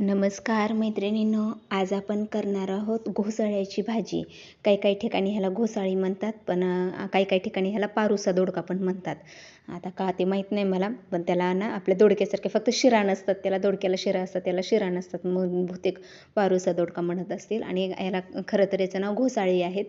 नमस्कार मैत्रिणींनो आज आपण करणार आहोत घोसाळ्याची भाजी. काही काही ठिकाणी ह्याला घोसाळी म्हणतात पण काही काही ठिकाणी ह्याला पारुसा दोडका पण म्हणतात. आता का ते माहीत नाही मला पण त्याला ना आपल्या दोडक्यासारखे फक्त शिरा नसतात त्याला दोडक्याला शिरा असतात त्याला शिरा नसतात म्हणून बहुतेक वारुसा दोडका म्हणत असतील. आणि याला खरं तर याचं नाव घोसाळी आहेत.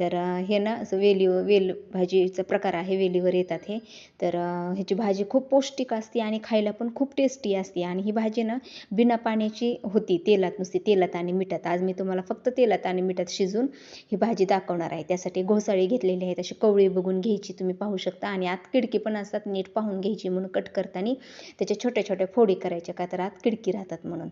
तर हे ना असं वेली वेल भाजीचा प्रकार आहे वेलीवर येतात हे. तर ह्याची भाजी खूप पौष्टिक असते आणि खायला पण खूप टेस्टी असते. आणि ही भाजी ना बिना पाण्याची होती तेलात नुसती तेलात आणि मिठात. आज मी तुम्हाला फक्त तेलात आणि मिठात शिजून ही भाजी दाखवणार आहे. त्यासाठी घोसाळी घेतलेली आहे. तशी कवळी बघून घ्यायची तुम्ही पाहू शकता. आणि आत किडकी पण असतात नीट पाहून घ्यायची म्हणून कट करताना त्याच्या छोट्या छोट्या फोडी करायच्या का तर आत किडकी राहतात म्हणून.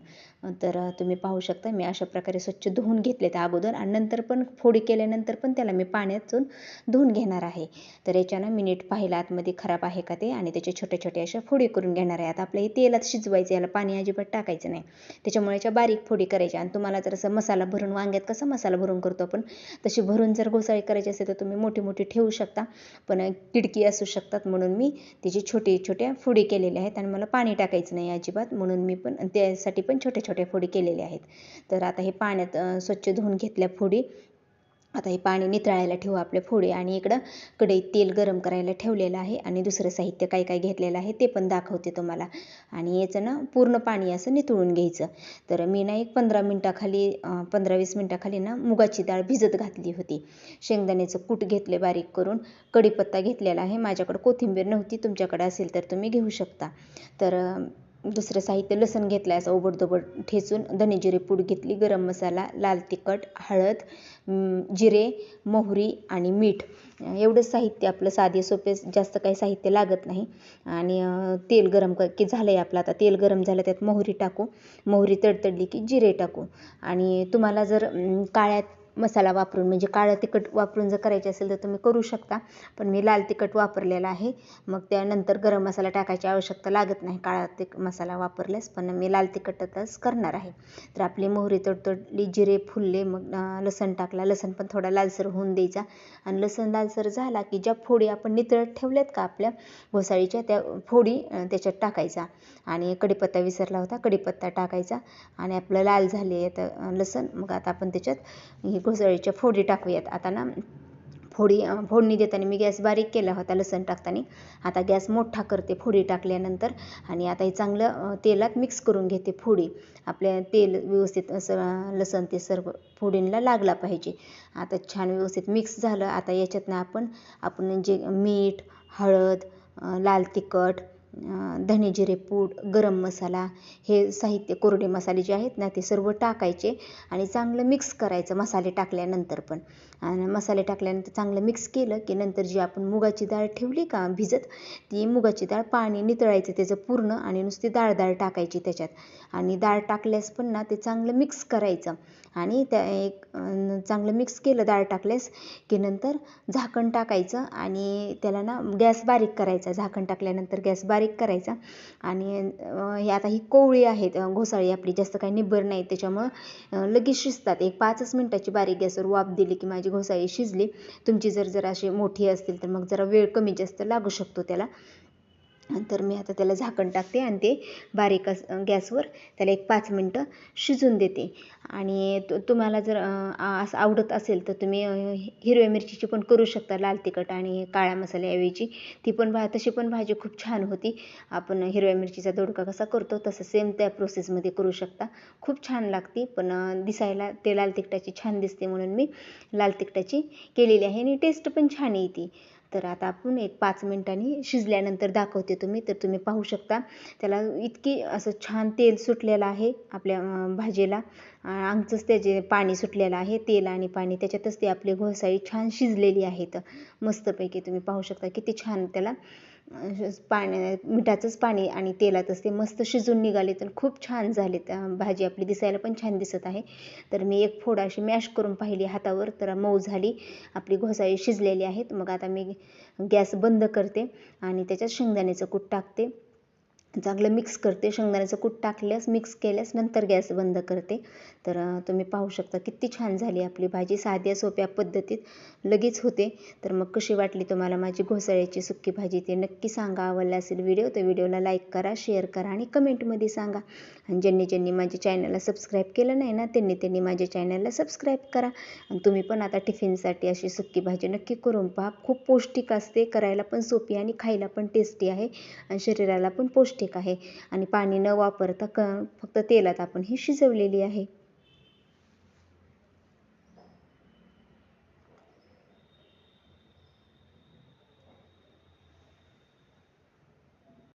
तर तुम्ही पाहू शकता मी अशा प्रकारे स्वच्छ धुवून घेतले त्या अगोदर आणि नंतर पण फोडी केल्यानंतर पण त्याला मी पाण्यातून धुवून घेणार आहे. तर याच्यानं मी नीट पाहिलं आतमध्ये खराब आहे का ते आणि त्याचे छोटे छोटे अशा फोडी करून घेणार आहे. आता आपलं हे तेलात शिजवायचं याला पाणी अजिबात टाकायचं नाही. त्याच्यामुळे याच्या बारीक फोडी करायच्या आणि तुम्हाला जर असं मसाला भरून वांग्यात कसा मसाला भरून करतो आपण तशी भरून जर घोसाळी करायची असेल तर तुम्ही मोठी मोठी ठेवू शकता. पण किडकी असू शकतात म्हणून मी त्याचे छोटे छोट्या फोडी केलेल्या आहेत आणि मला पाणी टाकायचं नाही अजिबात. म्हणून मी पण त्यासाठी पण छोट्या छोट्या फोडी केलेल्या आहेत. तर आता हे पाण्यात स्वच्छ धुवून घेतल्या फोडी. आता हे पाणी नितळायला ठेवू आपले फोडे आणि इकडं कढईत तेल गरम करायला ठेवलेलं आहे आणि दुसरं साहित्य काय काय घेतलेलं आहे ते पण दाखवते तुम्हाला. आणि याचं ना पूर्ण पाणी असं नितळून घ्यायचं. तर मी ना एक पंधरा मिनटाखाली पंधरा वीस मिनटाखाली ना मुगाची डाळ भिजत घातली होती. शेंगदाण्याचं कूट घेतले बारीक करून कढीपत्ता घेतलेला आहे. माझ्याकडं कोथिंबीर नव्हती तुमच्याकडे असेल तर तुम्ही घेऊ शकता. तर दुसरं साहित्य लसण घेतलं असं ओबडधोबड ठेचून धने जिरे पूड घेतली गरम मसाला लाल तिखट हळद जिरे मोहरी आणि मीठ. एवढंच साहित्य आपलं साधे सोपे जास्त काही साहित्य लागत नाही. आणि तेल गरम क की झालं आहे आपलं आता तेल गरम झालं त्यात मोहरी टाकू. मोहरी तडतडली की जिरे टाकू. आणि तुम्हाला जर काळ्यात मसाला वापरून म्हणजे काळं तिखट वापरून जर करायचे असेल तर तुम्ही करू शकता. पण मी लाल तिखट वापरलेला आहे. मग त्यानंतर गरम मसाला टाकायची आवश्यकता लागत नाही. काळा तिख मसाला वापरल्यास पण मी लाल तिखटच करणार आहे. तर आपली मोहरी तडतडली जिरे फुलले मग लसण टाकला. लसण पण थोडा लालसर होऊन द्यायचा. आणि लसण लालसर झाला की ज्या फोडी आपण नितळत ठेवल्यात का आपल्या घोसाळीच्या त्या फोडी त्याच्यात टाकायचा. आणि कढीपत्ता विसरला होता कढीपत्ता टाकायचा. आणि आपलं लाल झाले आता तर लसण. मग आता आपण त्याच्यात ही घोसाळीच्या फोडी टाकूयात. आता ना फोडी फोडणी देताना मी गॅस बारीक केला होता लसण टाकताना. आता गॅस मोठा करते फोडी टाकल्यानंतर आणि आता हे चांगलं तेलात मिक्स करून घेते फोडी. आपल्या तेल व्यवस्थित असं लसण ते सर्व फोडींना लागला पाहिजे. आता छान व्यवस्थित मिक्स झालं. आता याच्यातनं आपण आपण जे मीठ हळद लाल तिखट धणे धने जिरे पूड गरम मसाला हे साहित्य कोरडे मसाले जे आहेत ना ते सर्व टाकायचे आणि चांगलं मिक्स करायचं मसाले टाकल्यानंतर पण. आणि मसाले टाकल्यानंतर चांगलं मिक्स केलं की नंतर जी आपण मुगाची डाळ ठेवली का भिजत ती मुगाची डाळ पाणी नितळायचं त्याचं पूर्ण आणि नुसती डाळ डाळ टाकायची त्याच्यात. आणि डाळ टाकल्यास पण ना ते चांगलं मिक्स करायचं. आणि त्या एक चांगलं मिक्स केलं डाळ टाकल्यास की नंतर झाकण टाकायचं आणि त्याला ना गॅस बारीक करायचा. झाकण टाकल्यानंतर गॅस बारीक करायचा. आणि हे आता ही कोवळी आहेत घोसाळी आपली जास्त काही निब्बर नाही त्याच्यामुळं लगेच शिजतात. एक पाचच मिनटाची बारीक गॅसवर वाफ दिली की माझी घोसाळी शिजली. तुमची जर जर अशी मोठी असतील तर मग जरा वेळ कमी जास्त लागू शकतो त्याला. तर मी आता त्याला झाकण टाकते आणि ते बारीक अस गॅसवर त्याला एक पाच मिनटं शिजून देते. आणि तु तुम्हाला जर असं आवडत असेल तर तुम्ही हिरव्या मिरचीची पण करू शकता लाल तिखट आणि काळ्या मसाल्याऐवजी ती पण भा तशी पण भाजी खूप छान होती. आपण हिरव्या मिरचीचा दोडका कसा करतो तसं सेम त्या प्रोसेसमध्ये करू शकता. खूप छान लागते पण दिसायला ते लाल तिखटाची छान दिसते म्हणून मी लाल तिखटाची केलेली आहे आणि टेस्ट पण छान येते. तर आता आपण एक पाच मिनिटांनी शिजल्यानंतर दाखवते तुम्ही तर तुम्ही पाहू शकता. त्याला इतकी असं छान तेल सुटलेलं आहे आपल्या भाजीला. आमचंच त्याचे पाणी सुटलेलं आहे तेल आणि पाणी. त्याच्यातच ते आपली घोसाळी छान शिजलेली आहेत मस्तपैकी तुम्ही पाहू शकता किती छान त्याला पाण्या मिठाचंच पाणी आणि तेलातच ते मस्त शिजून निघाले तर खूप छान झाले. भाजी आपली दिसायला पण छान दिसत आहे. तर मी एक फोड अशी मॅश करून पाहिली हातावर तर मऊ झाली. आपली घोसाळी शिजलेली आहेत. मग आता मी गॅस बंद करते आणि त्याच्यात शेंगदाण्याचं कूट टाकते. चांगलं मिक्स करते. शेंगदाण्याचं कूट टाकल्यास मिक्स केल्यास नंतर गॅस बंद करते. तर तुम्ही पाहू शकता किती छान झाली आपली भाजी. साध्या सोप्या पद्धतीत लगेच होते. तर मग कशी वाटली तुम्हाला माझी घोसाळ्याची सुक्की भाजी ते नक्की सांगा. आवडला असेल व्हिडिओ तर व्हिडिओला लाईक करा शेअर करा आणि कमेंटमध्ये सांगा. आणि ज्यांनी ज्यांनी माझ्या चॅनलला सबस्क्राईब केलं नाही ना त्यांनी त्यांनी माझ्या चॅनलला सबस्क्राईब करा. आणि तुम्ही पण आता टिफिनसाठी अशी सुक्की भाजी नक्की करून पहा. खूप पौष्टिक असते. करायला पण सोपी आणि खायला पण टेस्टी आहे. आणि शरीराला पण पौष्टिक पौष्टिक आहे. आणि पाणी न वापरता क फक्त तेलात आपण ही शिजवलेली आहे.